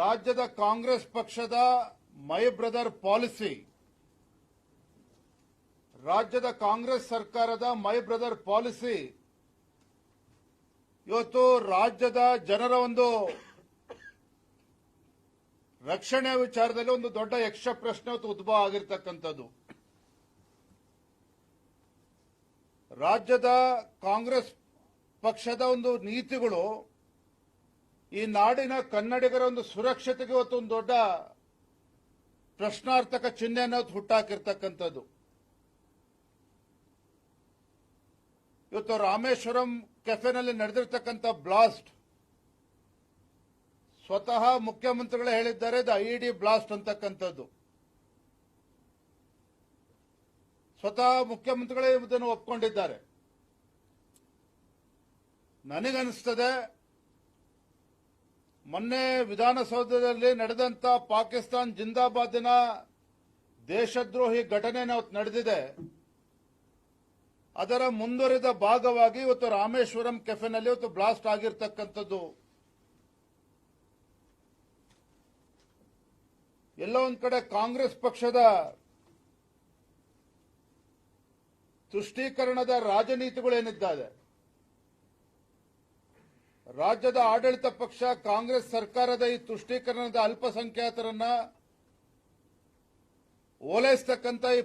ರಾಜ್ಯದ ಕಾಂಗ್ರೆಸ್ ಪಕ್ಷದ my brother policy. ರಾಜ್ಯದ ಕಾಂಗ್ರೆಸ್ ಸರ್ಕಾರದ ಮೈ ಬ್ರದರ್ ಪಾಲಿಸಿ. ಇವತ್ತು ರಾಜ್ಯದ ಜನರ ಒಂದು ರಕ್ಷಣೆ ವಿಚಾರದಲ್ಲಿ ಒಂದು ದೊಡ್ಡ ಯಕ್ಷ ಪ್ರಶ್ನೆ ಉದ್ಭವ ಆಗಿರ್ತಕ್ಕಂಥದ್ದು. ರಾಜ್ಯದ ಕಾಂಗ್ರೆಸ್ ಪಕ್ಷದ ಒಂದು ನೀತಿಗಳು ಈ ನಾಡಿನ ಕನ್ನಡಿಗರ ಒಂದು ಸುರಕ್ಷತೆಗೆ ಇವತ್ತು ಒಂದು ದೊಡ್ಡ ಪ್ರಶ್ನಾರ್ಥಕ ಚಿಹ್ನೆ ಅನ್ನೋದು ಹುಟ್ಟಾಕಿರ್ತಕ್ಕಂಥದ್ದು. ಇವತ್ತು ರಾಮೇಶ್ವರಂ ಕೆಫೆನಲ್ಲಿ ನಡೆದಿರ್ತಕ್ಕಂಥ ಬ್ಲಾಸ್ಟ್, ಸ್ವತಃ ಮುಖ್ಯಮಂತ್ರಿಗಳೇ ಹೇಳಿದ್ದಾರೆ ಇದು ಐಇಡಿ ಬ್ಲಾಸ್ಟ್ ಅಂತಕ್ಕಂಥದ್ದು. ಸ್ವತಃ ಮುಖ್ಯಮಂತ್ರಿಗಳೇ ಇದನ್ನು ಒಪ್ಕೊಂಡಿದ್ದಾರೆ. ನನಗನ್ನಿಸ್ತದೆ ಮೊನ್ನೆ ವಿಧಾನಸೌಧದಲ್ಲಿ ನಡೆದಂತ ಪಾಕಿಸ್ತಾನ್ ಜಿಂದಾಬಾದಿನ ದೇಶದ್ರೋಹಿ ಘಟನೆ ನಡೆದಿದೆ. ಅದರ ಮುಂದುವರಿದ ಭಾಗವಾಗಿ ಇವತ್ತು ರಾಮೇಶ್ವರಂ ಕೆಫೆನಲ್ಲಿ ಇವತ್ತು ಬ್ಲಾಸ್ಟ್ ಆಗಿರ್ತಕ್ಕಂಥದ್ದು. ಎಲ್ಲ ಒಂದ್ ಕಡೆ ಕಾಂಗ್ರೆಸ್ ಪಕ್ಷದ ತುಷ್ಟೀಕರಣದ ರಾಜನೀತಿಗಳೇನಿದ್ದಾವೆ? ರಾಜ್ಯದ ಆಡಳಿತ ಪಕ್ಷ ಕಾಂಗ್ರೆಸ್ ಸರ್ಕಾರದ ಈ ತುಷ್ಟೀಕರಣದ ಅಲ್ಪಸಂಖ್ಯಾತರನ್ನ ಓಲೈಸ್ತಕ್ಕಂಥ ಈ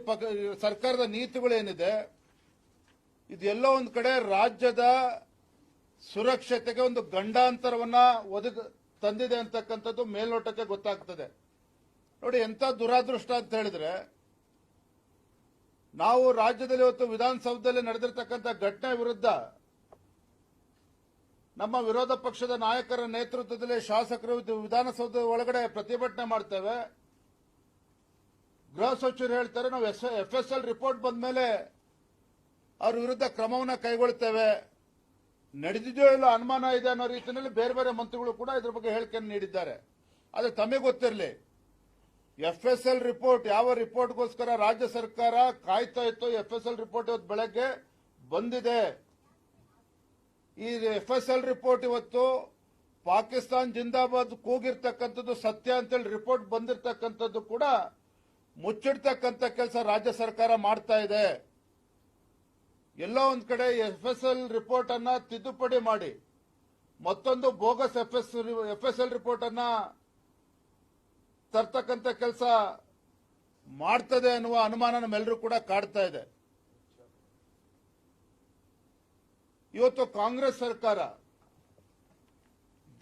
ಸರ್ಕಾರದ ನೀತಿಗಳೇನಿದೆ, ಇದೆಲ್ಲೋ ಒಂದು ಕಡೆ ರಾಜ್ಯದ ಸುರಕ್ಷತೆಗೆ ಒಂದು ಗಂಡಾಂತರವನ್ನ ಒದಗ, ತಂದಿದೆ ಅಂತಕ್ಕಂಥದ್ದು ಮೇಲ್ನೋಟಕ್ಕೆ ಗೊತ್ತಾಗ್ತದೆ. ನೋಡಿ ಎಂತ ದುರಾದೃಷ್ಟ ಅಂತ ಹೇಳಿದ್ರೆ, ನಾವು ರಾಜ್ಯದಲ್ಲಿ ಇವತ್ತು ವಿಧಾನಸೌಧದಲ್ಲಿ ನಡೆದಿರ್ತಕ್ಕಂಥ ಘಟನೆ ವಿರುದ್ಧ ನಮ್ಮ ವಿರೋಧ ಪಕ್ಷದ ನಾಯಕರ ನೇತೃತ್ವದಲ್ಲಿ ಶಾಸಕರು ವಿಧಾನಸೌಧದ ವಿಧಾನಸೌಧ ಒಳಗಡೆ ಪ್ರತಿಭಟನೆ ಮಾಡ್ತೇವೆ. ಗೃಹ ಸಚಿವರು ಹೇಳ್ತಾರೆ, ನಾವು ಎಫ್ ಎಸ್ ಎಲ್ ರಿಪೋರ್ಟ್ ಬಂದ ಮೇಲೆ ಅವ್ರ ವಿರುದ್ಧ ಕ್ರಮವನ್ನು ಕೈಗೊಳ್ತೇವೆ. ನಡೆದಿದೆಯೋ ಇಲ್ಲ ಅನುಮಾನ ಇದೆ ಅನ್ನೋ ರೀತಿಯಲ್ಲಿ ಬೇರೆ ಬೇರೆ ಮಂತ್ರಿಗಳು ಕೂಡ ಇದ್ರ ಬಗ್ಗೆ ಹೇಳಿಕೆಯನ್ನು ನೀಡಿದ್ದಾರೆ. ಆದರೆ ತಮಗೆ ಗೊತ್ತಿರಲಿ. ಎಫ್ ಎಸ್ ಎಲ್ ರಿಪೋರ್ಟ್ ಯಾವ ರಿಪೋರ್ಟ್ಗೋಸ್ಕರ ರಾಜ್ಯ ಸರ್ಕಾರ ಕಾಯ್ತಾ ಇತ್ತು ಎಫ್ ಎಸ್ ಎಲ್ ರಿಪೋರ್ಟ್ ಇವತ್ತು ಬೆಳಗ್ಗೆ ಬಂದಿದೆ. ಈ ಎಫ್ ಎಸ್ ಎಲ್ ರಿಪೋರ್ಟ್ ಇವತ್ತು ಪಾಕಿಸ್ತಾನ್ ಜಿಂದಾಬಾದ್ ಕೂಗಿರ್ತಕ್ಕಂಥದ್ದು ಸತ್ಯ ಅಂತೇಳಿ ರಿಪೋರ್ಟ್ ಬಂದಿರತಕ್ಕಂಥದ್ದು ಕೂಡ ಮುಚ್ಚಿಡ್ತಕ್ಕಂಥ ಕೆಲಸ ರಾಜ್ಯ ಸರ್ಕಾರ ಮಾಡ್ತಾ ಇದೆ. ಎಲ್ಲೋ ಒಂದ್ ಕಡೆ ಎಫ್ ಎಸ್ ಎಲ್ ರಿಪೋರ್ಟ್ ಅನ್ನ ತಿದ್ದುಪಡಿ ಮಾಡಿ. ಮತ್ತೊಂದು bogus F S F S L report ಅನ್ನ ತರ್ತಕ್ಕಂಥ ಕೆಲಸ ಮಾಡ್ತದೆ ಅನ್ನುವ ಅನುಮಾನ ನಮ್ಮೆಲ್ಲರೂ ಕೂಡ ಕಾಡ್ತಾ ಇದೆ. ಇವತ್ತು ಕಾಂಗ್ರೆಸ್ ಸರ್ಕಾರ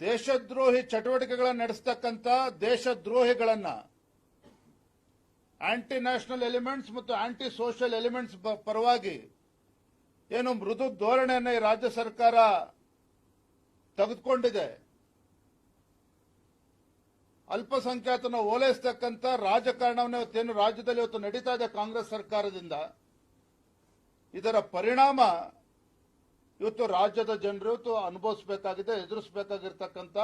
ದೇಶದ್ರೋಹಿ ಚಟುವಟಿಕೆಗಳನ್ನು ನಡೆಸ್ತಕ್ಕಂಥ ದೇಶದ್ರೋಹಿಗಳನ್ನ ಆಂಟಿ ನ್ಯಾಷನಲ್ ಎಲಿಮೆಂಟ್ಸ್ ಮತ್ತು ಆಂಟಿ ಸೋಷಿಯಲ್ ಎಲಿಮೆಂಟ್ಸ್ ಪರವಾಗಿ ಏನು ಮೃದು ಧೋರಣೆಯನ್ನು ಈ ರಾಜ್ಯ ಸರ್ಕಾರ ತೆಗೆದುಕೊಂಡಿದೆ. ಅಲ್ಪಸಂಖ್ಯಾತನ ಓಲೈಸ್ತಕ್ಕಂಥ ರಾಜಕಾರಣವನ್ನು ಇವತ್ತೇನು ರಾಜ್ಯದಲ್ಲಿ ಇವತ್ತು ನಡೀತಾ ಇದೆ ಕಾಂಗ್ರೆಸ್ ಸರ್ಕಾರದಿಂದ, ಇದರ ಪರಿಣಾಮ ಇವತ್ತು ರಾಜ್ಯದ ಜನರು ಅನುಭವಿಸಬೇಕಾಗಿದೆ, ಎದುರಿಸಬೇಕಾಗಿರ್ತಕ್ಕಂಥ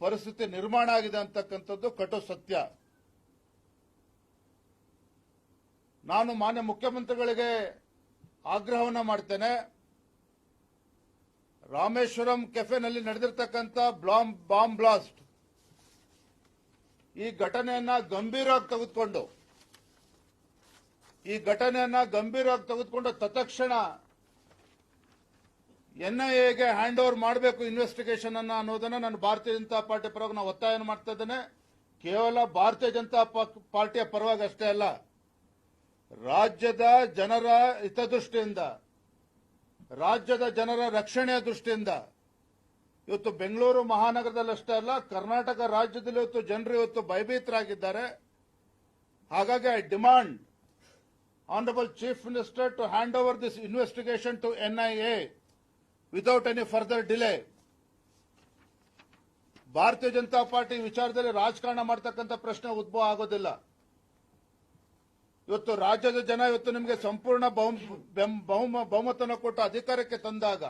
ಪರಿಸ್ಥಿತಿ ನಿರ್ಮಾಣ ಆಗಿದೆ ಅಂತಕ್ಕಂಥದ್ದು ಕಟು ಸತ್ಯ. ನಾನು ಮಾನ್ಯ ಮುಖ್ಯಮಂತ್ರಿಗಳಿಗೆ ಆಗ್ರಹವನ್ನು ಮಾಡ್ತೇನೆ. ರಾಮೇಶ್ವರಂ ಕೆಫೆನಲ್ಲಿ ನಡೆದಿರ್ತಕ್ಕಂಥ ಬ್ಲಾಮ್, ಬಾಂಬ್ ಬ್ಲಾಸ್ಟ್. ಈ ಘಟನೆಯನ್ನ ಗಂಭೀರವಾಗಿ ತೆಗೆದುಕೊಂಡು, ಈ ಘಟನೆಯನ್ನ ಗಂಭೀರವಾಗಿ ತೆಗೆದುಕೊಂಡು ತತ್ಕ್ಷಣ ಎನ್ಐಎಗೆ ಹ್ಯಾಂಡ್ ಓವರ್ ಮಾಡಬೇಕು ಇನ್ವೆಸ್ಟಿಗೇಷನ್ ಅನ್ನ ಅನ್ನೋದನ್ನ ನಾನು ಭಾರತೀಯ ಜನತಾ ಪಾರ್ಟಿ ಪರವಾಗಿ ನಾನು ಒತ್ತಾಯ ಮಾಡ್ತಾ ಇದ್ದೇನೆ. ಕೇವಲ ಭಾರತೀಯ ಜನತಾ ಪಾರ್ಟಿಯ ಪರವಾಗಿ ಅಷ್ಟೇ ಅಲ್ಲ, ರಾಜ್ಯದ ಜನರ ಹಿತದೃಷ್ಟಿಯಿಂದ, ರಾಜ್ಯದ ಜನರ ರಕ್ಷಣೆಯ ದೃಷ್ಟಿಯಿಂದ, ಇವತ್ತು ಬೆಂಗಳೂರು ಮಹಾನಗರದಲ್ಲಷ್ಟೇ ಅಲ್ಲ, ಕರ್ನಾಟಕ ರಾಜ್ಯದಲ್ಲಿ ಇವತ್ತು ಜನರು ಇವತ್ತು ಭಯಭೀತರಾಗಿದ್ದಾರೆ. ಹಾಗಾಗಿ I demand honourable chief minister to hand over this investigation to NIA without any further delay Bharatiya Janata Party ವಿಚಾರದಲ್ಲಿ ರಾಜಕಾರಣ ಮಾಡ್ತಕ್ಕಂಥ ಪ್ರಶ್ನೆ ಉದ್ಭವ ಆಗೋದಿಲ್ಲ. ಇವತ್ತು ರಾಜ್ಯದ ಜನ ಇವತ್ತು ನಿಮಗೆ ಸಂಪೂರ್ಣ ಬಹುಮತನ ಕೊಟ್ಟು ಅಧಿಕಾರಕ್ಕೆ ತಂದಾಗ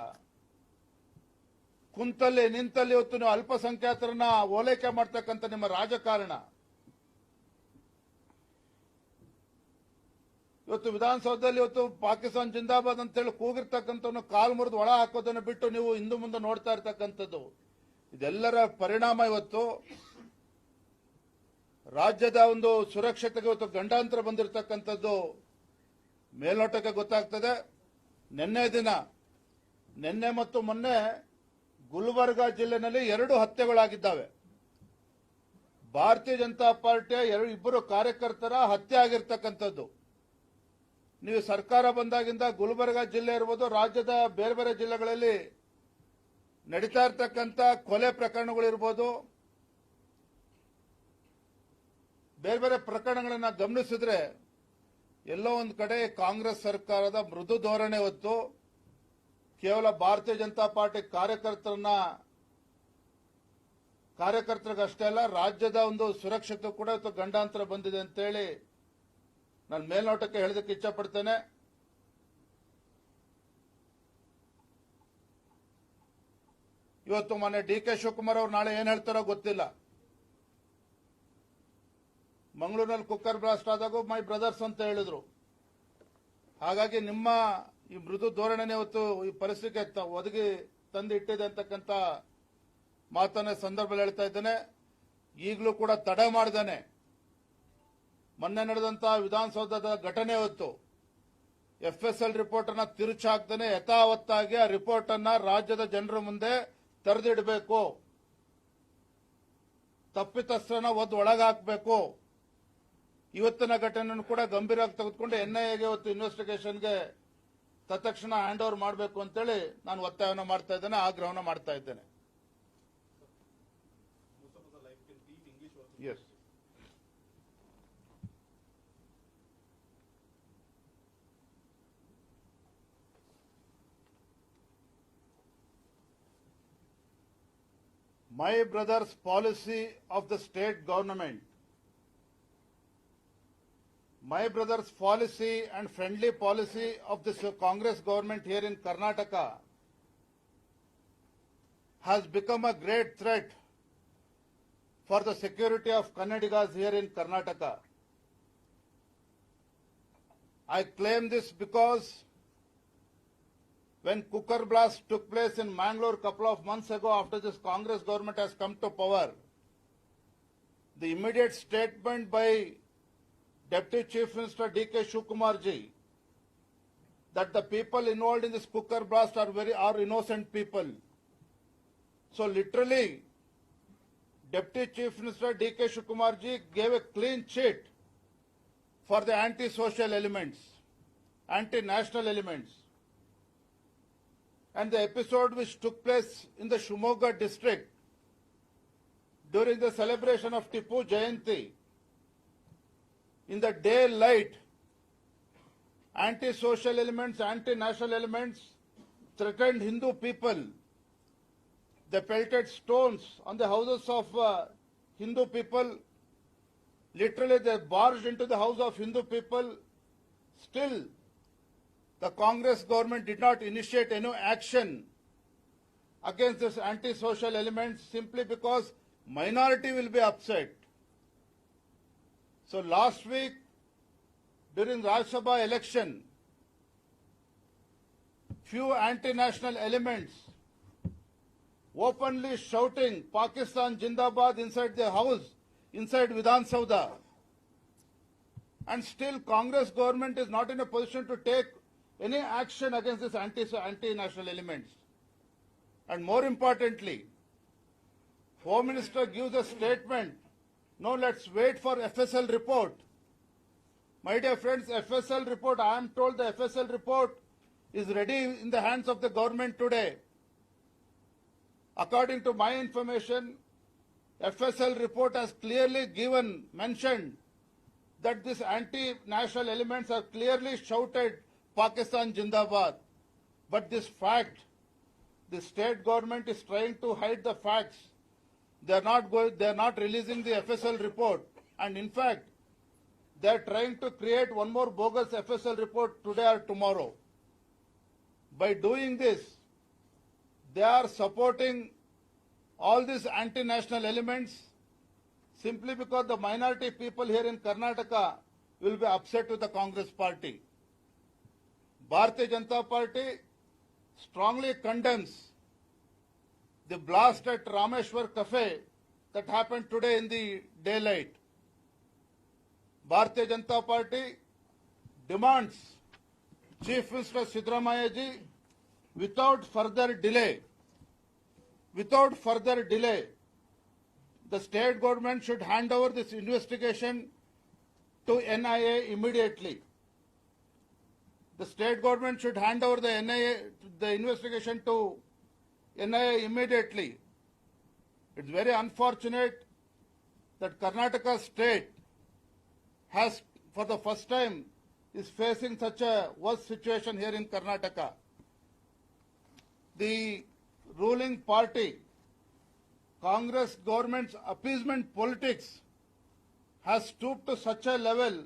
ಕುಂತಲ್ಲಿ ನಿಂತಲ್ಲಿ ಇವತ್ತು ನೀವು ಅಲ್ಪಸಂಖ್ಯಾತರನ್ನ ಓಲೈಕೆ ಮಾಡ್ತಕ್ಕಂಥ ನಿಮ್ಮ ರಾಜಕಾರಣ. ಇವತ್ತು ವಿಧಾನಸೌಧದಲ್ಲಿ ಇವತ್ತು ಪಾಕಿಸ್ತಾನ್ ಜಿಂದಾಬಾದ್ ಅಂತ ಹೇಳಿ ಕೂಗಿರ್ತಕ್ಕಂಥವ್ನು ಕಾಲು ಮುರಿದು ಒಳ ಹಾಕೋದನ್ನು ಬಿಟ್ಟು ನೀವು ಹಿಂದೆ ಮುಂದೆ ನೋಡ್ತಾ ಇರ್ತಕ್ಕಂಥದ್ದು. ಇದೆಲ್ಲರ ಪರಿಣಾಮ ಇವತ್ತು ರಾಜ್ಯದ ಒಂದು ಸುರಕ್ಷತೆಗೆ ಇವತ್ತು ಗಂಡಾಂತರ ಬಂದಿರತಕ್ಕಂಥದ್ದು ಮೇಲ್ನೋಟಕ್ಕೆ ಗೊತ್ತಾಗ್ತದೆ. ನಿನ್ನೆ ದಿನ, ನಿನ್ನೆ ಮತ್ತು ಮೊನ್ನೆ ಗುಲ್ಬರ್ಗ ಜಿಲ್ಲೆನಲ್ಲಿ ಎರಡು ಹತ್ಯೆಗಳಾಗಿದ್ದಾವೆ. ಭಾರತೀಯ ಜನತಾ ಪಾರ್ಟಿಯ ಎರಡು ಇಬ್ಬರು ಕಾರ್ಯಕರ್ತರ ಹತ್ಯೆ ಆಗಿರ್ತಕ್ಕಂಥದ್ದು. ನೀವು ಸರ್ಕಾರ ಬಂದಾಗಿಂದ ಗುಲ್ಬರ್ಗಾ ಜಿಲ್ಲೆ ಇರ್ಬೋದು, ರಾಜ್ಯದ ಬೇರೆ ಬೇರೆ ಜಿಲ್ಲೆಗಳಲ್ಲಿ ನಡೀತಾ ಇರ್ತಕ್ಕಂಥ ಕೊಲೆ ಪ್ರಕರಣಗಳಿರ್ಬೋದು ಬೇರೆ ಬೇರೆ ಪ್ರಕರಣಗಳನ್ನು ಗಮನಿಸಿದ್ರೆ ಎಲ್ಲೋ ಒಂದು ಕಡೆ ಕಾಂಗ್ರೆಸ್ ಸರ್ಕಾರದ ಮೃದು ಧೋರಣೆ ಹೊತ್ತು ಕೇವಲ ಭಾರತೀಯ ಜನತಾ ಪಾರ್ಟಿ ಕಾರ್ಯಕರ್ತರನ್ನ, ಕಾರ್ಯಕರ್ತರಿಗಷ್ಟೇ ಅಲ್ಲ, ರಾಜ್ಯದ ಒಂದು ಸುರಕ್ಷತೆ ಕೂಡ ಗಂಡಾಂತರ ಬಂದಿದೆ ಅಂತೇಳಿ ನಾನು ಮೇಲ್ನೋಟಕ್ಕೆ ಹೇಳೋದಕ್ಕೆ ಇಚ್ಛಪಡ್ತೇನೆ. ಇವತ್ತು ಮೊನ್ನೆ ಡಿ ಕೆ ಶಿವಕುಮಾರ್ ಅವ್ರು ನಾಳೆ ಏನು ಹೇಳ್ತಾರೋ ಗೊತ್ತಿಲ್ಲ. ಮಂಗಳೂರಿನಲ್ಲಿ ಕುಕ್ಕರ್ ಬ್ಲಾಸ್ಟ್ ಆದಾಗ ಮೈ ಬ್ರದರ್ಸ್ ಅಂತ ಹೇಳಿದ್ರು. ಹಾಗಾಗಿ ನಿಮ್ಮ ಈ ಮೃದು ಧೋರಣೆನೇ ಇವತ್ತು ಈ ಪರಿಸ್ಥಿತಿಗೆ ಒದಗಿ ಒದಗಿ ತಂದಿಟ್ಟಿದೆ ಅಂತಕ್ಕಂಥ ಮಾತನ್ನ ಸಂದರ್ಭದಲ್ಲಿ ಹೇಳ್ತಾ ಇದ್ದೇನೆ. ಈಗಲೂ ಕೂಡ ತಡೆ ಮಾಡ್ದೇನೆ. ಮೊನ್ನೆ ನಡೆದಂತ ವಿಧಾನಸೌಧದ ಘಟನೆ ಹೊತ್ತು ಎಫ್ ಎಸ್ ಎಲ್ ರಿಪೋರ್ಟ್ ಅನ್ನ ತಿರುಚಾಕ್ತಾನೆ ಯಥಾವತ್ತಾಗಿ ಆ ರಿಪೋರ್ಟ್ ಅನ್ನ ರಾಜ್ಯದ ಜನರ ಮುಂದೆ ತೆರೆದಿಡಬೇಕು. ತಪ್ಪಿತಸ್ಥರನ್ನ ಒದ್ದು ಒಳಗಾಕಬೇಕು. ಇವತ್ತಿನ ಘಟನೆಯನ್ನು ಕೂಡ ಗಂಭೀರವಾಗಿ ತೆಗೆದುಕೊಂಡು ಎನ್ಐಎಗೆ ಇವತ್ತು ಇನ್ವೆಸ್ಟಿಗೇಷನ್ಗೆ ತತ್ಕ್ಷಣ ಹ್ಯಾಂಡ್ ಓವರ್ ಮಾಡಬೇಕು ಅಂತೇಳಿ ನಾನು ಒತ್ತಾಯವನ್ನು ಮಾಡ್ತಾ ಇದ್ದೇನೆ, ಆಗ್ರಹವನ್ನು ಮಾಡ್ತಾ ಇದ್ದೇನೆ. My brother's policy of the state government my brother's policy and friendly policy of this Congress government here in Karnataka has become a great threat for the security of Kannadigas here in Karnataka. I claim this because when cooker blast took place in Mangalore a couple of months ago after this Congress government has come to power, the immediate statement by Deputy Chief Minister D.K. Shukumarji that the people involved in this cooker blast are very are innocent people. So literally, Deputy Chief Minister D.K. Shukumarji gave a clean sheet for the anti-social elements, anti-national elements. And the episode which took place in the Shumoga district during the celebration of Tipu Jayanti, in the daylight, anti-social elements, anti-national elements threatened Hindu people. They pelted stones on the houses of uh, Hindu people. Literally, they barged into the house of Hindu people. Still, the Congress government did not initiate any action against this anti-social elements simply because minority will be upset. So last week, during Rajya Sabha election, few anti-national elements openly shouting Pakistan Jindabad inside their house, inside Vidhan Sauda. And still Congress government is not in a position to take any action against these anti, anti-national elements. And more importantly, Home Minister gives a statement, no, let's wait for FSL report. My dear friends, FSL report, I am told the FSL report is ready in the hands of the government today. According to my information, FSL report has clearly given, mentioned that these anti-national elements have clearly shouted Pakistan Jindabad. But this fact, the state government is trying to hide the facts. They are not going, they are not releasing the FSL report. And in fact, they are trying to create one more bogus FSL report today or tomorrow. By doing this, they are supporting all these anti-national elements simply because the minority people here in Karnataka will be upset with the Congress party. Bharatiya Janata Party strongly condemns the blast at Rameshwar Cafe that happened today in the daylight. Bharatiya Janata Party demands Chief Minister Sidramaya ji without further delay, without further delay, the state government should hand over this investigation to NIA immediately. The state government should hand over the NIA, the investigation to NIA immediately. It's very unfortunate that Karnataka state has, for the first time, is facing such a worse situation here in Karnataka. The ruling party, Congress government's appeasement politics has stooped to such a level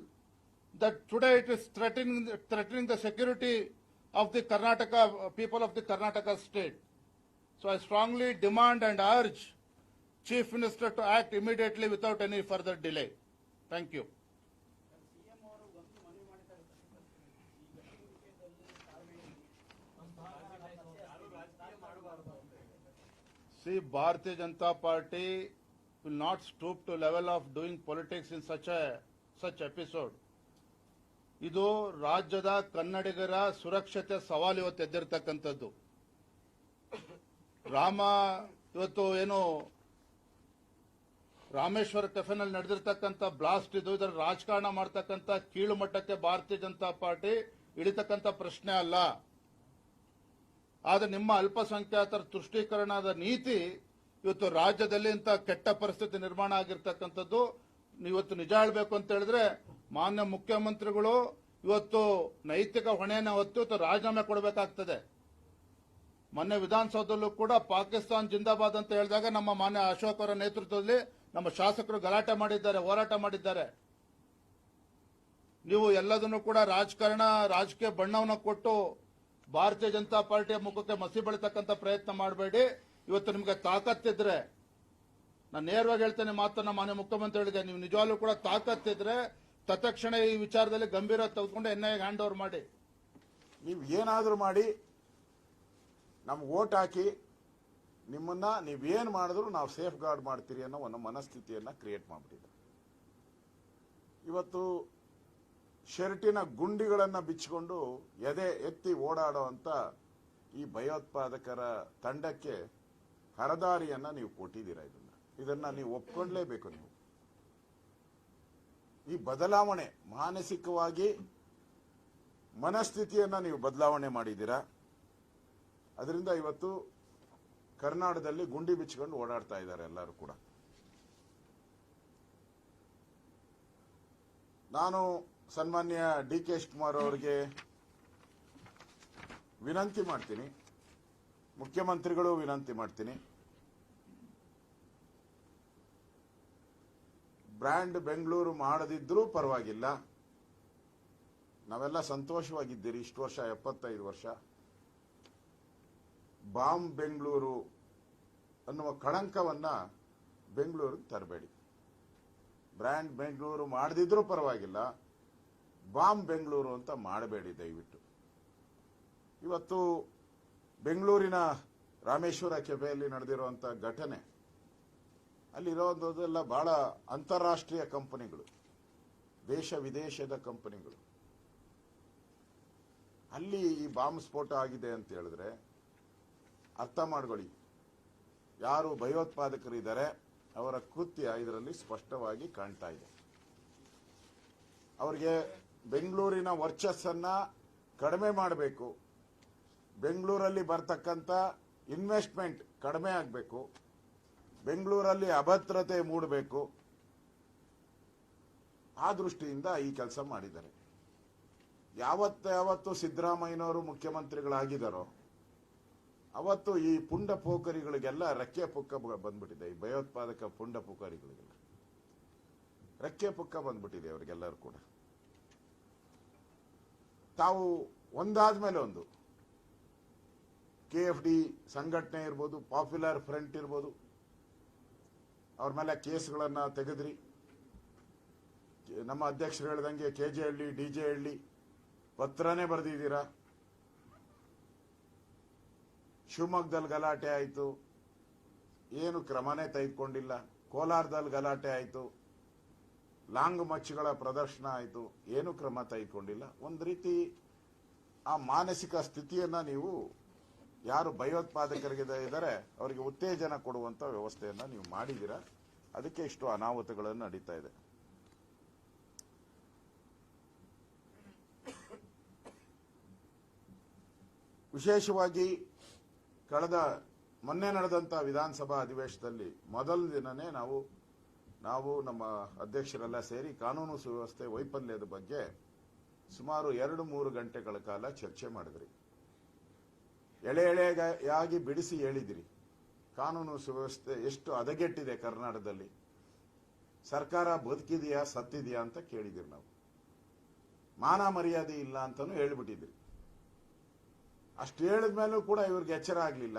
that today it is threatening, threatening the security of the Karnataka, people of the Karnataka state. So I strongly demand and urge Chief Minister to act immediately without any further delay. Thank you. See, Bharatiya Janata Party will not stoop to level of doing politics in such a such episode. ಇದು ರಾಜ್ಯದ ಕನ್ನಡಿಗರ ಸುರಕ್ಷತೆ ಸವಾಲು ಇವತ್ತು ಎದ್ದಿರ್ತಕ್ಕಂಥದ್ದು. ರಾಮ ಇವತ್ತು ಏನು ರಾಮೇಶ್ವರ ಕೆಫೆನಲ್ಲಿ ನಡೆದಿರ್ತಕ್ಕಂಥ blast ಇದು, ಇದರ ರಾಜಕಾರಣ ಮಾಡ್ತಕ್ಕಂಥ ಕೀಳು ಮಟ್ಟಕ್ಕೆ ಭಾರತೀಯ ಜನತಾ ಪಾರ್ಟಿ ಇಳಿತಕ್ಕಂಥ ಪ್ರಶ್ನೆ ಅಲ್ಲ. ಆದ್ರೆ ನಿಮ್ಮ ಅಲ್ಪಸಂಖ್ಯಾತರ ತುಷ್ಟೀಕರಣದ ನೀತಿ ಇವತ್ತು ರಾಜ್ಯದಲ್ಲಿ ಇಂಥ ಕೆಟ್ಟ ಪರಿಸ್ಥಿತಿ ನಿರ್ಮಾಣ ಆಗಿರ್ತಕ್ಕಂಥದ್ದು. ಇವತ್ತು ನಿಜ ಹೇಳಬೇಕು ಅಂತ ಹೇಳಿದ್ರೆ ಮಾನ್ಯ ಮುಖ್ಯಮಂತ್ರಿಗಳು ಇವತ್ತು ನೈತಿಕ ಹೊಣೆಯನ್ನು ಹೊತ್ತು ಇವತ್ತು ರಾಜೀನಾಮೆ ಕೊಡಬೇಕಾಗ್ತದೆ. ಮೊನ್ನೆ ವಿಧಾನಸೌಧದಲ್ಲೂ ಕೂಡ ಪಾಕಿಸ್ತಾನ್ ಜಿಂದಾಬಾದ್ ಅಂತ ಹೇಳಿದಾಗ ನಮ್ಮ ಮಾನ್ಯ ಅಶೋಕ್ ಅವರ ನೇತೃತ್ವದಲ್ಲಿ ನಮ್ಮ ಶಾಸಕರು ಗಲಾಟೆ ಮಾಡಿದ್ದಾರೆ, ಹೋರಾಟ ಮಾಡಿದ್ದಾರೆ. ನೀವು ಎಲ್ಲದನ್ನು ಕೂಡ ರಾಜಕಾರಣ, ರಾಜಕೀಯ ಬಣ್ಣವನ್ನು ಕೊಟ್ಟು ಭಾರತೀಯ ಜನತಾ ಪಾರ್ಟಿಯ ಮುಖಕ್ಕೆ ಮಸಿ ಬೆಳಿತಕ್ಕಂಥ ಪ್ರಯತ್ನ ಮಾಡಬೇಡಿ. ಇವತ್ತು ನಿಮಗೆ ತಾಕತ್ತಿದ್ರೆ ನಾನು ನೇರವಾಗಿ ಹೇಳ್ತೇನೆ ಮಾತನ್ನ ಮಾನ್ಯ ಮುಖ್ಯಮಂತ್ರಿ ಹೇಳಿದೆ ನೀವು ನಿಜವಾಗ್ಲೂ ಕೂಡ ತಾಕತ್ತಿದ್ರೆ ತತ್ಕ್ಷಣ ಈ ವಿಚಾರದಲ್ಲಿ ಗಂಭೀರ ತೆಗೆದುಕೊಂಡು ಎನ್ ಐ ಹ್ಯಾಂಡ್ ಓವರ್ ಮಾಡಿ. ನೀವು ಏನಾದರೂ ಮಾಡಿ, ನಮ್ಗೆ ಓಟ್ ಹಾಕಿ, ನಿಮ್ಮನ್ನ ನೀವೇನು ಮಾಡಿದ್ರು ನಾವು ಸೇಫ್ ಗಾರ್ಡ್ ಮಾಡ್ತೀರಿ ಅನ್ನೋ ಒಂದು ಮನಸ್ಥಿತಿಯನ್ನು ಕ್ರಿಯೇಟ್ ಮಾಡಿಬಿಟ್ಟಿದೆ. ಇವತ್ತು ಶರ್ಟಿನ ಗುಂಡಿಗಳನ್ನು ಬಿಚ್ಚಿಕೊಂಡು ಎದೆ ಎತ್ತಿ ಓಡಾಡೋ ಅಂತ ಈ ಭಯೋತ್ಪಾದಕರ ತಂಡಕ್ಕೆ ಹರದಾರಿಯನ್ನು ನೀವು ಕೊಟ್ಟಿದ್ದೀರಾ ಇದನ್ನು? ಇದನ್ನು ನೀವು ಒಪ್ಕೊಂಡ್ಲೇಬೇಕು ನೀವು. ಈ ಬದಲಾವಣೆ ಮಾನಸಿಕವಾಗಿ ಮನಸ್ಥಿತಿಯನ್ನ ನೀವು ಬದಲಾವಣೆ ಮಾಡಿದ್ದೀರಾ? ಅದರಿಂದ ಇವತ್ತು ಕರ್ನಾಟಕದಲ್ಲಿ ಗುಂಡಿ ಬಿಚ್ಚಿಕೊಂಡು ಓಡಾಡ್ತಾ ಇದ್ದಾರೆ ಎಲ್ಲರೂ ಕೂಡ. ನಾನು ಸನ್ಮಾನ್ಯ ಡಿ ಕೆ ಶಿವಕುಮಾರ್ ಅವರಿಗೆ ವಿನಂತಿ ಮಾಡ್ತೀನಿ. ಮುಖ್ಯಮಂತ್ರಿಗಳು ವಿನಂತಿ ಮಾಡ್ತೀನಿ. ಬ್ರ್ಯಾಂಡ್ ಬೆಂಗಳೂರು ಮಾಡದಿದ್ರೂ ಪರವಾಗಿಲ್ಲ. ನಾವೆಲ್ಲ ಸಂತೋಷವಾಗಿದ್ದೀರಿ ಇಷ್ಟು ವರ್ಷ, ಎಪ್ಪತ್ತೈದು ವರ್ಷ. ಬಾಂಬ್ ಬೆಂಗಳೂರು ಅನ್ನುವ ಕಳಂಕವನ್ನು ಬೆಂಗಳೂರಿಗೆ ತರಬೇಡಿ. ಬ್ರ್ಯಾಂಡ್ ಬೆಂಗಳೂರು ಮಾಡದಿದ್ರೂ ಪರವಾಗಿಲ್ಲ, ಬಾಂಬ್ ಬೆಂಗಳೂರು ಅಂತ ಮಾಡಬೇಡಿ ದಯವಿಟ್ಟು. ಇವತ್ತು ಬೆಂಗಳೂರಿನ ರಾಮೇಶ್ವರ ಕೆಫೆಯಲ್ಲಿ ನಡೆದಿರುವಂಥ ಘಟನೆ ಅಲ್ಲಿರೋದೆಲ್ಲ ಬಹಳ ಅಂತಾರಾಷ್ಟ್ರೀಯ ಕಂಪನಿಗಳು, ದೇಶ ವಿದೇಶದ ಕಂಪನಿಗಳು. ಅಲ್ಲಿ ಈ ಬಾಂಬ್ ಸ್ಫೋಟ ಆಗಿದೆ ಅಂತ ಹೇಳಿದ್ರೆ ಅರ್ಥ ಮಾಡ್ಕೊಳ್ಳಿ. ಯಾರು ಭಯೋತ್ಪಾದಕರಿದ್ದಾರೆ, ಅವರ ಕೃತ್ಯ ಇದರಲ್ಲಿ ಸ್ಪಷ್ಟವಾಗಿ ಕಾಣ್ತಾ ಇದೆ. ಅವರಿಗೆ ಬೆಂಗಳೂರಿನ ವರ್ಚಸ್ಸನ್ನು ಕಡಿಮೆ ಮಾಡಬೇಕು. ಬೆಂಗಳೂರಲ್ಲಿ ಬರ್ತಕ್ಕಂಥ ಇನ್ವೆಸ್ಟ್ಮೆಂಟ್ ಕಡಿಮೆ ಆಗಬೇಕು. ಬೆಂಗಳೂರಲ್ಲಿ ಅಭದ್ರತೆ ಮೂಡಬೇಕು. ಆ ದೃಷ್ಟಿಯಿಂದ ಈ ಕೆಲಸ ಮಾಡಿದ್ದಾರೆ. ಯಾವತ್ತ ಯಾವತ್ತು ಸಿದ್ದರಾಮಯ್ಯನವರು ಮುಖ್ಯಮಂತ್ರಿಗಳಾಗಿದ್ದಾರೋ, ಅವತ್ತು ಈ ಪುಂಡ ಪೋಖರಿಗಳಿಗೆಲ್ಲ ರೆಕ್ಕೆ ಪುಕ್ಕ ಬಂದ್ಬಿಟ್ಟಿದೆ. ಈ ಭಯೋತ್ಪಾದಕ ಪುಂಡ ಪೋಖರಿಗಳಿಗೆಲ್ಲ ರೆಕ್ಕೆ ಪುಕ್ಕ ಬಂದ್ಬಿಟ್ಟಿದೆ ಅವರಿಗೆಲ್ಲರೂ ಕೂಡ. ತಾವು ಒಂದಾದ ಮೇಲೆ ಒಂದು. ಕೆ ಎಫ್ ಡಿ ಸಂಘಟನೆ ಇರ್ಬೋದು, ಪಾಪ್ಯುಲರ್ ಫ್ರಂಟ್ ಇರ್ಬೋದು ಅವ್ರ ಮೇಲೆ ಕೇಸ್ಗಳನ್ನ ತೆಗೆದ್ರಿ. ನಮ್ಮ ಅಧ್ಯಕ್ಷರು ಹೇಳ್ದಂಗೆ K J Halli, D J Halli, ಪತ್ರನೇ ಬರೆದಿದ್ದೀರಾ? ಶಿವಮೊಗ್ಗದಲ್ಲಿ ಗಲಾಟೆ ಆಯಿತು. ಏನು ಕ್ರಮನೇ ತೆಗೆದುಕೊಂಡಿಲ್ಲ. ಕೋಲಾರದಲ್ಲಿ ಗಲಾಟೆ ಆಯಿತು. ಲಾಂಗ್ ಮಚ್ಗಳ ಪ್ರದರ್ಶನ ಆಯಿತು. ಏನು ಕ್ರಮ ತೆಗೆದುಕೊಂಡಿಲ್ಲ. ಒಂದು ರೀತಿ ಆ ಮಾನಸಿಕ ಸ್ಥಿತಿಯನ್ನ ನೀವು ಯಾರು ಭಯೋತ್ಪಾದಕರಿಗೆ ಇದ್ದಾರೆ, ಅವರಿಗೆ ಉತ್ತೇಜನ ಕೊಡುವಂತ ವ್ಯವಸ್ಥೆಯನ್ನ ನೀವು ಮಾಡಿದ್ದೀರಾ? ಅದಕ್ಕೆ ಇಷ್ಟು ಅನಾಹುತಗಳನ್ನು ನಡೀತಾ ಇದೆ. ವಿಶೇಷವಾಗಿ ಕಳೆದ, ಮೊನ್ನೆ ನಡೆದಂತಹ ವಿಧಾನಸಭಾ ಅಧಿವೇಶನದಲ್ಲಿ ಮೊದಲ ದಿನನೇ ನಾವು ನಾವು ನಮ್ಮ ಅಧ್ಯಕ್ಷರೆಲ್ಲ ಸೇರಿ ಕಾನೂನು ಸುವ್ಯವಸ್ಥೆ, ವೈಫಲ್ಯದ ಬಗ್ಗೆ ಸುಮಾರು ಎರಡು ಮೂರು ಗಂಟೆಗಳ ಕಾಲ ಚರ್ಚೆ ಮಾಡಿದ್ರಿ. ಎಳೆ ಎಳೆಯಾಗಿ ಬಿಡಿಸಿ ಹೇಳಿದಿರಿ. ಕಾನೂನು ಸುವ್ಯವಸ್ಥೆ ಎಷ್ಟು ಹದಗೆಟ್ಟಿದೆ ಕರ್ನಾಟಕದಲ್ಲಿ. ಸರ್ಕಾರ ಬದುಕಿದೆಯಾ, ಸತ್ತಿದೆಯಾ ಅಂತ ಕೇಳಿದಿರಿ ನಾವು. ಮಾನ ಮರ್ಯಾದೆ ಇಲ್ಲ ಅಂತಾನು ಹೇಳಿಬಿಟ್ಟಿದ್ರಿ. ಅಷ್ಟು ಹೇಳಿದ ಮೇಲೂ ಕೂಡ ಇವ್ರಿಗೆ ಎಚ್ಚರ ಆಗಲಿಲ್ಲ.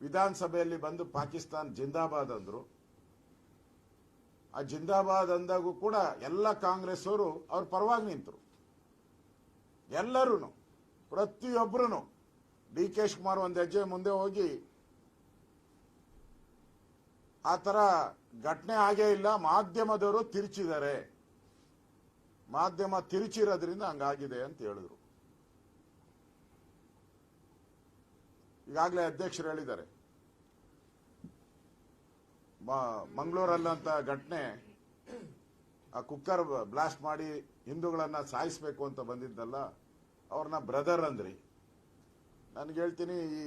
ವಿಧಾನಸಭೆಯಲ್ಲಿ ಬಂದು ಪಾಕಿಸ್ತಾನ್ ಜಿಂದಾಬಾದ್ ಅಂದ್ರು. ಆ ಜಿಂದಾಬಾದ್ ಅಂದಾಗೂ ಕೂಡ ಎಲ್ಲ ಕಾಂಗ್ರೆಸ್ ಅವರು ಅವ್ರ ಪರವಾಗಿ ನಿಂತರು. ಎಲ್ಲರೂ ಪ್ರತಿಯೊಬ್ಬರು ಡಿ ಕೆ ಶಿವಕುಮಾರ್ ಒಂದು ಹೆಜ್ಜೆ ಮುಂದೆ ಹೋಗಿ, ಆ ತರ ಘಟನೆ ಆಗೇ ಇಲ್ಲ, ಮಾಧ್ಯಮದವರು ತಿರುಚಿದ್ದಾರೆ. ಮಾಧ್ಯಮ ತಿರುಚಿರೋದ್ರಿಂದ ಹಂಗಾಗಿದೆ ಅಂತ ಹೇಳಿದ್ರು. ಈಗಾಗಲೇ ಅಧ್ಯಕ್ಷರು ಹೇಳಿದ್ದಾರೆ. ಮಂಗಳೂರಲ್ಲಂತ ಘಟನೆ, ಆ ಕುಕ್ಕರ್ ಬ್ಲಾಸ್ಟ್ ಮಾಡಿ ಹಿಂದೂಗಳನ್ನ ಸಾಯಿಸ್ಬೇಕು ಅಂತ ಬಂದಿದ್ದಲ್ಲ, ಅವ್ರನ್ನ ಬ್ರದರ್ ಅಂದ್ರಿ. ನನ್ಗೆ ಹೇಳ್ತೀನಿ ಈ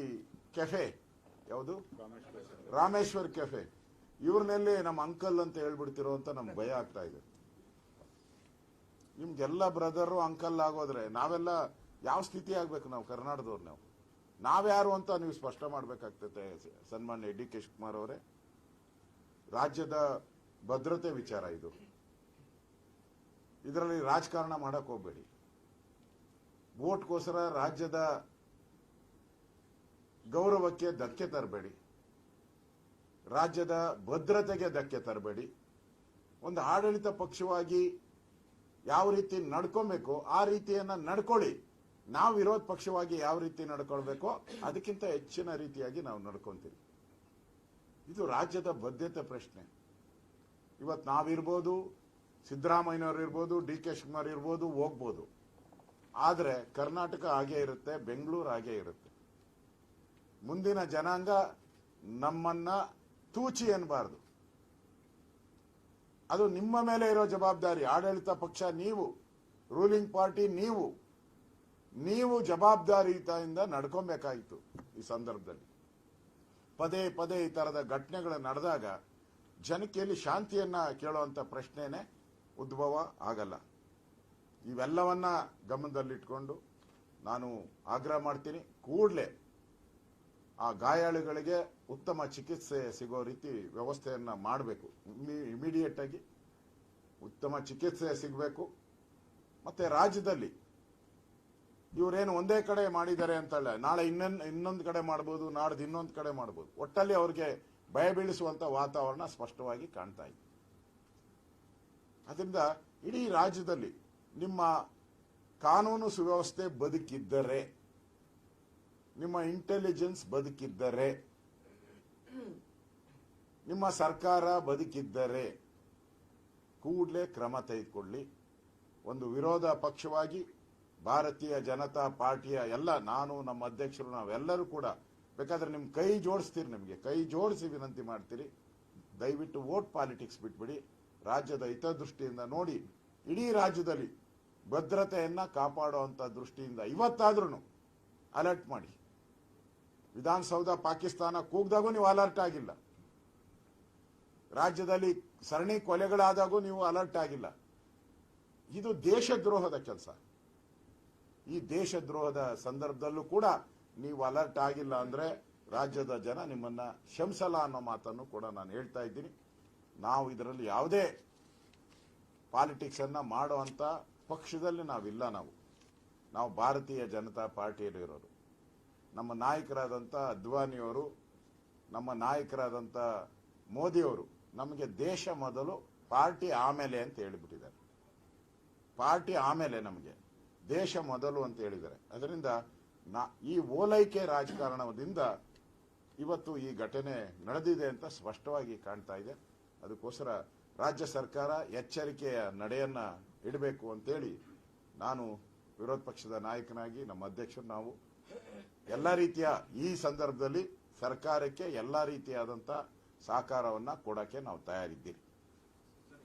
ಕೆಫೆ, ಯಾವುದು? ರಾಮೇಶ್ವರ್ ಕೆಫೆ. ಇವ್ರನ್ನೆಲ್ಲಿ ನಮ್ಮ ಅಂಕಲ್ ಅಂತ ಹೇಳ್ಬಿಡ್ತಿರೋ ಅಂತ ನಮ್ಗೆ ಭಯ ಆಗ್ತಾ ಇದೆ. ನಿಮ್ಗೆಲ್ಲ ಬ್ರದರು ಅಂಕಲ್ ಆಗೋದ್ರೆ ನಾವೆಲ್ಲ ಯಾವ ಸ್ಥಿತಿ ಆಗ್ಬೇಕು ನಾವು, ಕರ್ನಾಟಕದವ್ರು ನಾವು? ನಾವ್ಯಾರು ಅಂತ ನೀವು ಸ್ಪಷ್ಟ ಮಾಡ್ಬೇಕಾಗ್ತೈತೆ ಸನ್ಮಾನ್ಯ ಡಿ ಕೆ ಶಿವಕುಮಾರ್ ಅವರೇ. ರಾಜ್ಯದ ಭದ್ರತೆ ವಿಚಾರ ಇದು. ಇದರಲ್ಲಿ ರಾಜಕಾರಣ ಮಾಡಕ್ ಹೋಗ್ಬೇಡಿ. ವೋಟ್ಗೋಸ್ಕರ ರಾಜ್ಯದ ಗೌರವಕ್ಕೆ ಧಕ್ಕೆ ತರಬೇಡಿ. ರಾಜ್ಯದ ಭದ್ರತೆಗೆ ಧಕ್ಕೆ ತರಬೇಡಿ. ಒಂದು ಆಡಳಿತ ಪಕ್ಷವಾಗಿ ಯಾವ ರೀತಿ ನಡ್ಕೊಬೇಕು, ಆ ರೀತಿಯನ್ನ ನಡ್ಕೊಳ್ಳಿ. ನಾವು ವಿರೋಧ ಪಕ್ಷವಾಗಿ ಯಾವ ರೀತಿ ನಡ್ಕೊಳ್ಬೇಕೋ ಅದಕ್ಕಿಂತ ಹೆಚ್ಚಿನ ರೀತಿಯಾಗಿ ನಾವು ನಡ್ಕೊಂತೀವಿ. ಇದು ರಾಜ್ಯದ ಬದ್ಧತೆ ಪ್ರಶ್ನೆ. ಇವತ್ತು ನಾವಿರ್ಬೋದು, ಸಿದ್ದರಾಮಯ್ಯನವ್ರು ಇರ್ಬೋದು, ಡಿ ಕೆ ಶಿವಕುಮಾರ್ ಇರ್ಬೋದು, ಹೋಗ್ಬೋದು. ಆದರೆ ಕರ್ನಾಟಕ ಹಾಗೆ ಇರುತ್ತೆ, ಬೆಂಗಳೂರು ಹಾಗೆ ಇರುತ್ತೆ. ಮುಂದಿನ ಜನಾಂಗ ನಮ್ಮನ್ನ ತೂಚಿ ಎನ್ನಬಾರದು. ಅದು ನಿಮ್ಮ ಮೇಲೆ ಇರೋ ಜವಾಬ್ದಾರಿ. ಆಡಳಿತ ಪಕ್ಷ ನೀವು ರೂಲಿಂಗ್ ಪಾರ್ಟಿ ನೀವು ನೀವು ಜವಾಬ್ದಾರಿಯುತದಿಂದ ನಡ್ಕೊಬೇಕಾಯಿತು ಈ ಸಂದರ್ಭದಲ್ಲಿ. ಪದೇ ಪದೇ ಈ ತರದ ಘಟನೆಗಳು ನಡೆದಾಗ ಜನಕ್ಕೆ ಎಲ್ಲಿ ಶಾಂತಿಯನ್ನ ಕೇಳುವಂತ ಪ್ರಶ್ನೆನೇ ಉದ್ಭವ ಆಗಲ್ಲ. ಇವೆಲ್ಲವನ್ನ ಗಮನದಲ್ಲಿಟ್ಕೊಂಡು ನಾನು ಆಗ್ರಹ ಮಾಡ್ತೀನಿ. ಕೂಡಲೇ ಆ ಗಾಯಾಳುಗಳಿಗೆ ಉತ್ತಮ ಚಿಕಿತ್ಸೆ ಸಿಗೋ ರೀತಿ ವ್ಯವಸ್ಥೆಯನ್ನು ಮಾಡಬೇಕು. ಇಮಿಡಿಯೇಟ್ ಆಗಿ ಉತ್ತಮ ಚಿಕಿತ್ಸೆ ಸಿಗಬೇಕು. ಮತ್ತೆ ರಾಜ್ಯದಲ್ಲಿ ಇವರೇನು ಒಂದೇ ಕಡೆ ಮಾಡಿದ್ದಾರೆ ಅಂತಲ್ಲ, ನಾಳೆ ಇನ್ನೊಂದು ಇನ್ನೊಂದು ಕಡೆ ಮಾಡ್ಬೋದು, ನಾಡ್ದು ಇನ್ನೊಂದು ಕಡೆ ಮಾಡ್ಬೋದು. ಒಟ್ಟಲ್ಲಿ ಅವ್ರಿಗೆ ಭಯ ಬೀಳಿಸುವಂತ ವಾತಾವರಣ ಸ್ಪಷ್ಟವಾಗಿ ಕಾಣ್ತಾ ಇದೆ. ಅದರಿಂದ ಇಡೀ ರಾಜ್ಯದಲ್ಲಿ ನಿಮ್ಮ ಕಾನೂನು ಸುವ್ಯವಸ್ಥೆ ಬದುಕಿದ್ದರೆ ನಿಮ್ಮ ಇಂಟೆಲಿಜೆನ್ಸ್ ಬದುಕಿದ್ದರೆ, ನಿಮ್ಮ ಸರ್ಕಾರ ಬದುಕಿದ್ದರೆ ಕೂಡಲೇ ಕ್ರಮ ತೆಗೆದುಕೊಳ್ಳಿ. ಒಂದು ವಿರೋಧ ಪಕ್ಷವಾಗಿ ಭಾರತೀಯ ಜನತಾ ಪಾರ್ಟಿಯ ಎಲ್ಲ, ನಾನು, ನಮ್ಮ ಅಧ್ಯಕ್ಷರು, ನಾವೆಲ್ಲರೂ ಕೂಡ, ಬೇಕಾದ್ರೆ ನಿಮ್ಮ ಕೈ ಜೋಡಿಸ್ತೀರಿ ನಿಮಗೆ. ಕೈ ಜೋಡಿಸಿ ವಿನಂತಿ ಮಾಡ್ತೀರಿ. ದಯವಿಟ್ಟು ವೋಟ್ ಪಾಲಿಟಿಕ್ಸ್ ಬಿಟ್ಬಿಡಿ. ರಾಜ್ಯದ ಹಿತದೃಷ್ಟಿಯಿಂದ ನೋಡಿ, ಇಡೀ ರಾಜ್ಯದಲ್ಲಿ ಭದ್ರತೆಯನ್ನ ಕಾಪಾಡುವಂತ ದೃಷ್ಟಿಯಿಂದ ಇವತ್ತಾದ್ರೂ ಅಲರ್ಟ್ ಮಾಡಿ. ವಿಧಾನಸೌಧ, ಪಾಕಿಸ್ತಾನ ಕೂಗ್ದಾಗೂ ನೀವು ಅಲರ್ಟ್ ಆಗಿಲ್ಲ. ರಾಜ್ಯದಲ್ಲಿ ಸರಣಿ ಕೊಲೆಗಳಾದಾಗೂ ನೀವು ಅಲರ್ಟ್ ಆಗಿಲ್ಲ. ಇದು ದೇಶದ್ರೋಹದ ಕೆಲಸ. ಈ ದೇಶದ್ರೋಹದ ಸಂದರ್ಭದಲ್ಲೂ ಕೂಡ ನೀವು ಅಲರ್ಟ್ ಆಗಿಲ್ಲ ಅಂದ್ರೆ ರಾಜ್ಯದ ಜನ ನಿಮ್ಮನ್ನ ಶಂಸಲ ಅನ್ನೋ ಮಾತನ್ನು ಕೂಡ ನಾನು ಹೇಳ್ತಾ ಇದ್ದೀನಿ. ನಾವು ಇದರಲ್ಲಿ ಯಾವುದೇ ಪಾಲಿಟಿಕ್ಸ್ ಅನ್ನ ಮಾಡುವಂತ ಪಕ್ಷದಲ್ಲಿ ನಾವಿಲ್ಲ ನಾವು. ನಾವು ಭಾರತೀಯ ಜನತಾ ಪಾರ್ಟಿಯಲ್ಲಿ ಇರೋರು ನಮ್ಮ ನಾಯಕರಾದಂಥ ಅದ್ವಾನಿಯವರು, ನಮ್ಮ ನಾಯಕರಾದಂಥ ಮೋದಿಯವರು ನಮಗೆ ದೇಶ ಮೊದಲು ಪಾರ್ಟಿ ಆಮೇಲೆ ಅಂತ ಹೇಳಿಬಿಟ್ಟಿದ್ದಾರೆ. ಪಾರ್ಟಿ ಆಮೇಲೆ ನಮಗೆ ದೇಶ ಮೊದಲು ಅಂತ ಹೇಳಿದ್ದಾರೆ. ಅದರಿಂದ ಈ ಓಲೈಕೆ ರಾಜಕಾರಣದಿಂದ ಇವತ್ತು ಈ ಘಟನೆ ನಡೆದಿದೆ ಅಂತ ಸ್ಪಷ್ಟವಾಗಿ ಕಾಣ್ತಾ ಇದೆ. ಅದಕ್ಕೋಸ್ಕರ ರಾಜ್ಯ ಸರ್ಕಾರ ಎಚ್ಚರಿಕೆಯ ನಡೆಯನ್ನ ಇಡಬೇಕು ಅಂತೇಳಿ ನಾನು ವಿರೋಧ ಪಕ್ಷದ ನಾಯಕನಾಗಿ, ನಮ್ಮ ಅಧ್ಯಕ್ಷರು ನಾವು ಎಲ್ಲ ರೀತಿಯ ಈ ಸಂದರ್ಭದಲ್ಲಿ ಸರ್ಕಾರಕ್ಕೆ ಎಲ್ಲ ರೀತಿಯಾದಂಥ ಸಹಕಾರವನ್ನು ಕೊಡಕ್ಕೆ ನಾವು ತಯಾರಿದ್ದೀರಿ.